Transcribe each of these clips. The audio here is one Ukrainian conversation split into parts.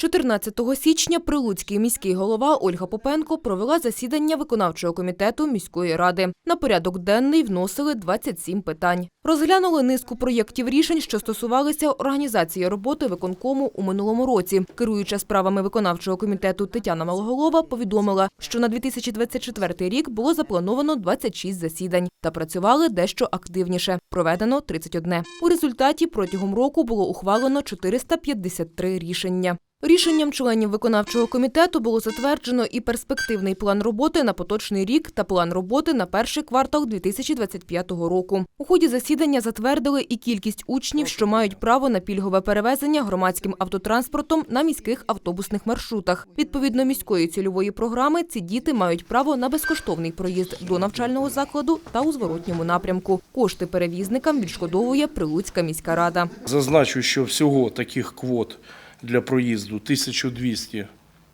14 січня прилуцький міський голова Ольга Попенко провела засідання виконавчого комітету міської ради. На порядок денний вносили 27 питань. Розглянули низку проєктів рішень, що стосувалися організації роботи виконкому у минулому році. Керуюча справами виконавчого комітету Тетяна Малоголова повідомила, що на 2024 рік було заплановано 26 засідань та працювали дещо активніше. Проведено 31. У результаті протягом року було ухвалено 453 рішення. Рішенням членів виконавчого комітету було затверджено і перспективний план роботи на поточний рік та план роботи на перший квартал 2025 року. У ході засідання затвердили і кількість учнів, що мають право на пільгове перевезення громадським автотранспортом на міських автобусних маршрутах. Відповідно міської цільової програми, ці діти мають право на безкоштовний проїзд до навчального закладу та у зворотньому напрямку. Кошти перевізникам відшкодовує Прилуцька міська рада. Зазначу, що всього таких квот для проїзду 1200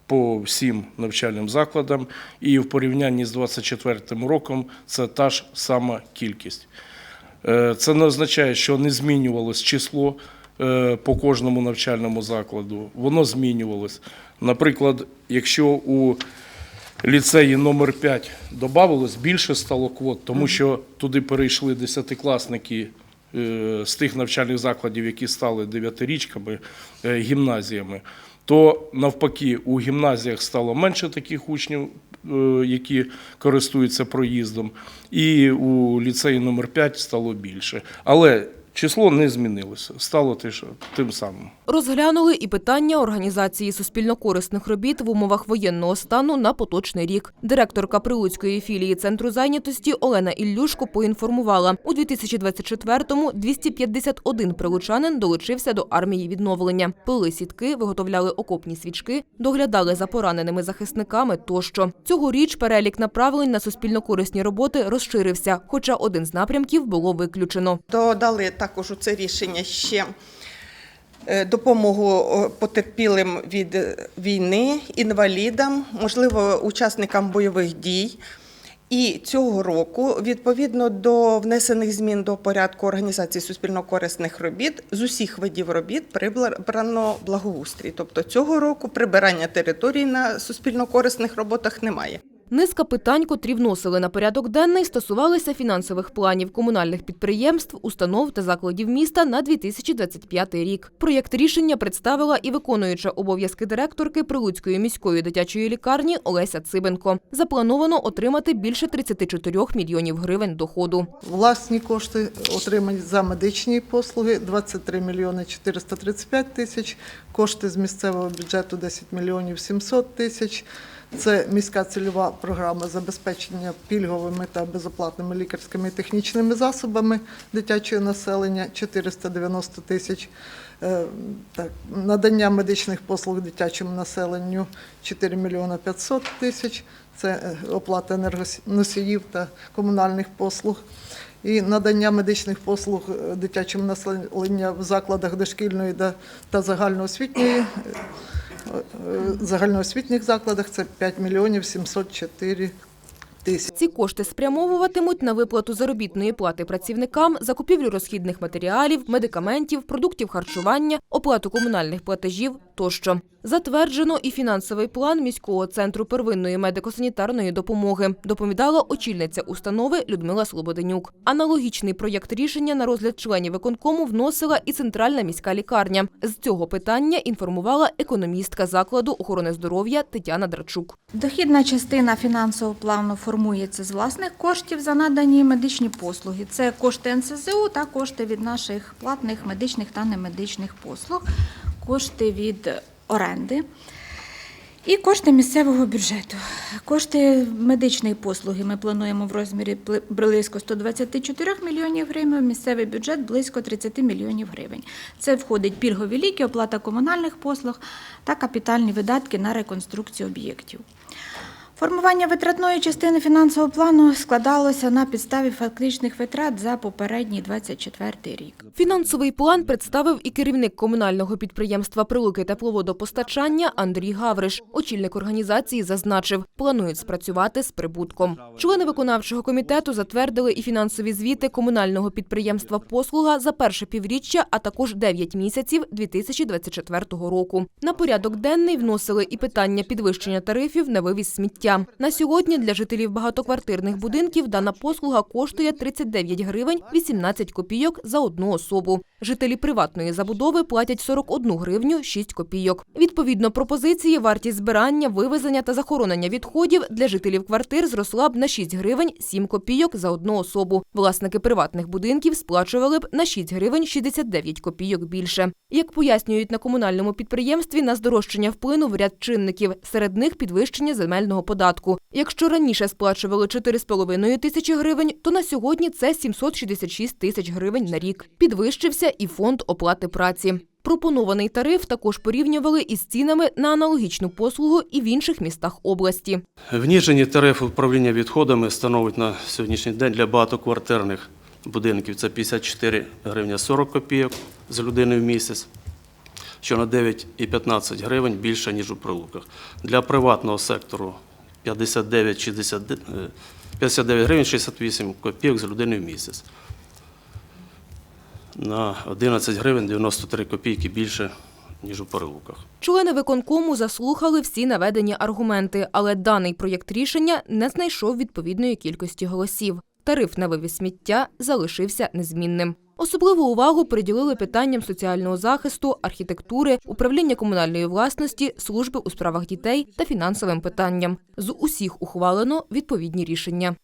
по всім навчальним закладам, і в порівнянні з 2024 роком це та ж сама кількість. Е, Це не означає, що не змінювалось число е, по кожному навчальному закладу. Воно змінювалось. Наприклад, якщо у ліцеї номер 5 додавалось, більше стало квот, тому що туди перейшли десятикласники з тих навчальних закладів, які стали дев'ятирічками, е, гімназіями, то навпаки у гімназіях стало менше таких учнів, е, які користуються проїздом, і у ліцеї номер 5 стало більше. Але число не змінилося, стало те, що- тим самим. Розглянули і питання організації суспільно-корисних робіт в умовах воєнного стану на поточний рік. Директорка Прилуцької філії центру зайнятості Олена Іллюшко поінформувала, у 2024-му 251 прилучанин долучився до армії відновлення. Пили сітки, виготовляли окопні свічки, доглядали за пораненими захисниками тощо. Цьогоріч перелік направлень на суспільно-корисні роботи розширився, хоча один з напрямків було виключено. Додали також у це рішення ще е, допомогу потерпілим від е, війни, інвалідам, можливо, учасникам бойових дій. І цього року, відповідно до внесених змін до порядку організації суспільно-корисних робіт, з усіх видів робіт прибрано благоустрій. Тобто цього року прибирання територій на суспільно-корисних роботах немає. Низка питань, котрі вносили на порядок денний, стосувалися фінансових планів комунальних підприємств, установ та закладів міста на 2025 рік. Проєкт рішення представила і виконуюча обов'язки директорки Прилуцької міської дитячої лікарні Олеся Цибенко. Заплановано отримати більше 34 мільйонів гривень доходу. Власні кошти отримані за медичні послуги 23 мільйони 435 тисяч, кошти з місцевого бюджету 10 мільйонів 700 тисяч. Це міська цільова програма забезпечення пільговими та безоплатними лікарськими і технічними засобами дитячого населення 490 тисяч. Е, Так, надання медичних послуг дитячому населенню 4 мільйона 500 тисяч. Це е, оплата енергоносіїв та комунальних послуг. І надання медичних послуг е, дитячому населенню в закладах дошкільної та загальноосвітньої загальноосвітніх закладах це 5 мільйонів 704 тисяч. Ці кошти спрямовуватимуть на виплату заробітної плати працівникам, закупівлю розхідних матеріалів, медикаментів, продуктів харчування, оплату комунальних платежів тощо. Затверджено і фінансовий план міського центру первинної медико-санітарної допомоги, доповідала очільниця установи Людмила Слободенюк. Аналогічний проєкт рішення на розгляд членів виконкому вносила і центральна міська лікарня. З цього питання інформувала економістка закладу охорони здоров'я Тетяна Драчук. Дохідна частина фінансового плану формується з власних коштів за надані медичні послуги. Це кошти НСЗУ та кошти від наших платних медичних та немедичних послуг, кошти від оренди. І кошти місцевого бюджету. Кошти медичної послуги ми плануємо в розмірі близько 124 мільйонів гривень, місцевий бюджет близько 30 мільйонів гривень. Це входить пільгові ліки, оплата комунальних послуг та капітальні видатки на реконструкцію об'єктів. Формування витратної частини фінансового плану складалося на підставі фактичних витрат за попередній 24 рік. Фінансовий план представив і керівник комунального підприємства «Прилуки тепловодопостачання» Андрій Гавриш. Очільник організації зазначив, планують спрацювати з прибутком. Члени виконавчого комітету затвердили і фінансові звіти комунального підприємства «Послуга» за перше півріччя, а також 9 місяців 2024 року. На порядок денний вносили і питання підвищення тарифів на вивіз сміття. На сьогодні для жителів багатоквартирних будинків дана послуга коштує 39 гривень 18 копійок за одну особу. Жителі приватної забудови платять 41 гривню 6 копійок. Відповідно пропозиції, вартість збирання, вивезення та захоронення відходів для жителів квартир зросла б на 6 гривень 7 копійок за одну особу. Власники приватних будинків сплачували б на 6 гривень 69 копійок більше. Як пояснюють на комунальному підприємстві, на здорожчання вплинув ряд чинників, серед них підвищення земельного податку. Якщо раніше сплачували 4,5 тисячі гривень, то на сьогодні це 766 тисяч гривень на рік. Підвищився і фонд оплати праці. Пропонований тариф також порівнювали із цінами на аналогічну послугу і в інших містах області. Вніжені тарифи управління відходами становить на сьогоднішній день для багатоквартирних будинків це 54 гривня 40 копійок з людини в місяць, що на 9,15 гривень більше, ніж у прилуках. Для приватного сектору 59, 60, е, 59 гривень 68 копійок з людини в місяць. На 11 гривень 93 копійки більше, ніж у прилуках. Члени виконкому заслухали всі наведені аргументи, але даний проєкт рішення не знайшов відповідної кількості голосів. Тариф на вивіз сміття залишився незмінним. Особливу увагу приділили питанням соціального захисту, архітектури, управління комунальної власності, служби у справах дітей та фінансовим питанням. З усіх ухвалено відповідні рішення.